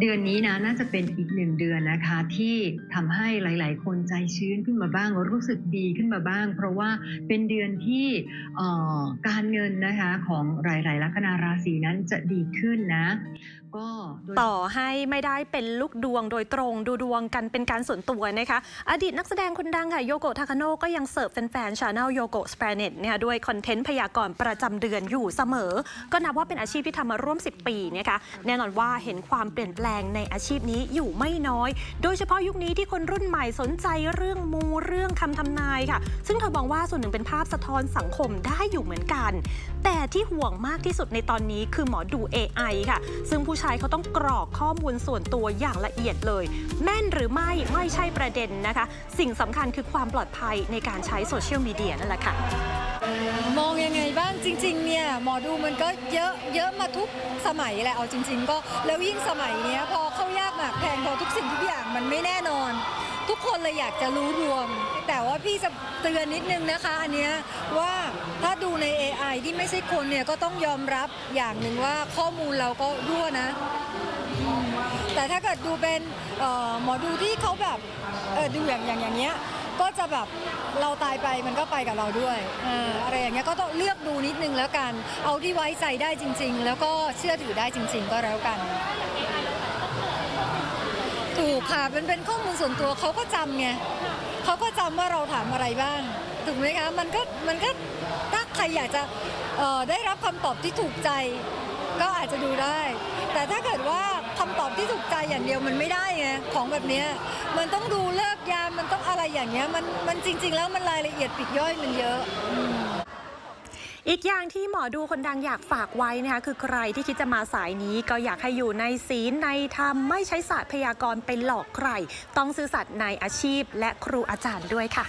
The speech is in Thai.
เดือนนี้นะน่าจะเป็นอีกหนึ่งเดือนนะคะ ที่ทำให้หลาย ๆ คนใจชื้นขึ้นมาบ้างรู้สึกดีขึ้นมาบ้าง เพราะว่าเป็นเดือนที่การเงินนะคะของหลาย ๆ ลัคนาราศีนั้นจะดีขึ้นนะก็ต่อให้ไม่ได้เป็นลูกดวงโดยตรงดูดวงกันเป็นการส่วนตัวนะคะ อดีตนักแสดงคนดังค่ะโยโกะทาคาโนก็ยังเสิร์ฟแฟนๆชาแนลโยโกะสเปรเน็ตเนี่ยด้วยคอนเทนต์พยากรณ์ประจำเดือนอยู่เสมอ ก็นับว่าเป็นอาชีพที่ทำมาร่วม 10 ปีนะคะแน่นอนว่าเห็นความเปลี่ยนแปลงในอาชีพนี้อยู่ไม่น้อย โดยเฉพาะยุคนี้ที่คนรุ่นใหม่สนใจเรื่องมูเรื่องคำทำนายค่ะ ซึ่งเธอมองว่าส่วนหนึ่งเป็นภาพสะท้อนสังคมได้อยู่เหมือนกัน แต่ที่ห่วงมากที่สุดในตอนนี้คือหมอดู AI ค่ะ ซึ่งผู้ใช้เขาต้องกรอกข้อมูลส่วนตัวอย่างละเอียดเลย แม่นหรือไม่ไม่ใช่ประเด็นนะคะ สิ่งสำคัญคือความปลอดภัยในการใช้โซเชียลมีเดียนั่นแหละค่ะ มองยังไงบ้างจริง ๆ เนี่ยหมอดูมันก็เยอะเยอะมาทุกสมัยแหละเอาจริง ๆ ก็แล้วยิ่งสมัยเนี้ยพอเข้ายากหมากแพงพอทุกสิ่งทุกอย่างมันไม่แน่นอน ทุกคนเลยอยากจะรู้รวม แต่ว่าพี่จะเตือนนิดนึงนะคะ อันเนี้ยว่าถ้าดูใน AI ที่ไม่ใช่คนเนี่ยก็ต้องยอมรับอย่างหนึ่งว่าข้อมูลเราก็รั่วนะแต่ถ้าเกิดดูเป็นหมอดูที่เขาแบบดูอย่างอย่างอย่างเงี้ย ก็จะแบบเราตายไปมันก็ไปกับเราด้วยอ่าอะไรอย่างเงี้ยก็ต้องเลือกดูนิดนึงแล้วกัน เอาที่ไว้ใจได้จริง ๆ แล้วก็เชื่อถือได้จริง ๆ ก็แล้วกัน ถูกค่ะเป็นเป็นข้อมูลส่วนตัวเขาก็จำไงเขาก็จำว่าเราถามอะไรบ้าง ถูกไหมคะมันก็มันก็ถ้าใครอยากจะเอ่อได้รับคำตอบที่ถูกใจ ก็อาจจะดูได้ แต่ถ้าเกิดว่าคำตอบ ที่ถูกใจอย่างเดียวมันไม่ได้ไงของแบบเนี้ยมันต้องดูเลิกยามมันต้องอะไรอย่างเงี้ยมันมันจริง ๆ แล้วมันรายละเอียดปลีกย่อยมันเยอะอีกอย่างที่หมอดูคนดังอยากฝากไว้นะคะคือใครที่คิดจะมาสายนี้ก็อยากให้อยู่ในศีลในธรรมไม่ใช้ศาสตร์พยากรณ์ไปหลอกใคร ต้องซื่อสัตย์ในอาชีพและครูอาจารย์ด้วยค่ะ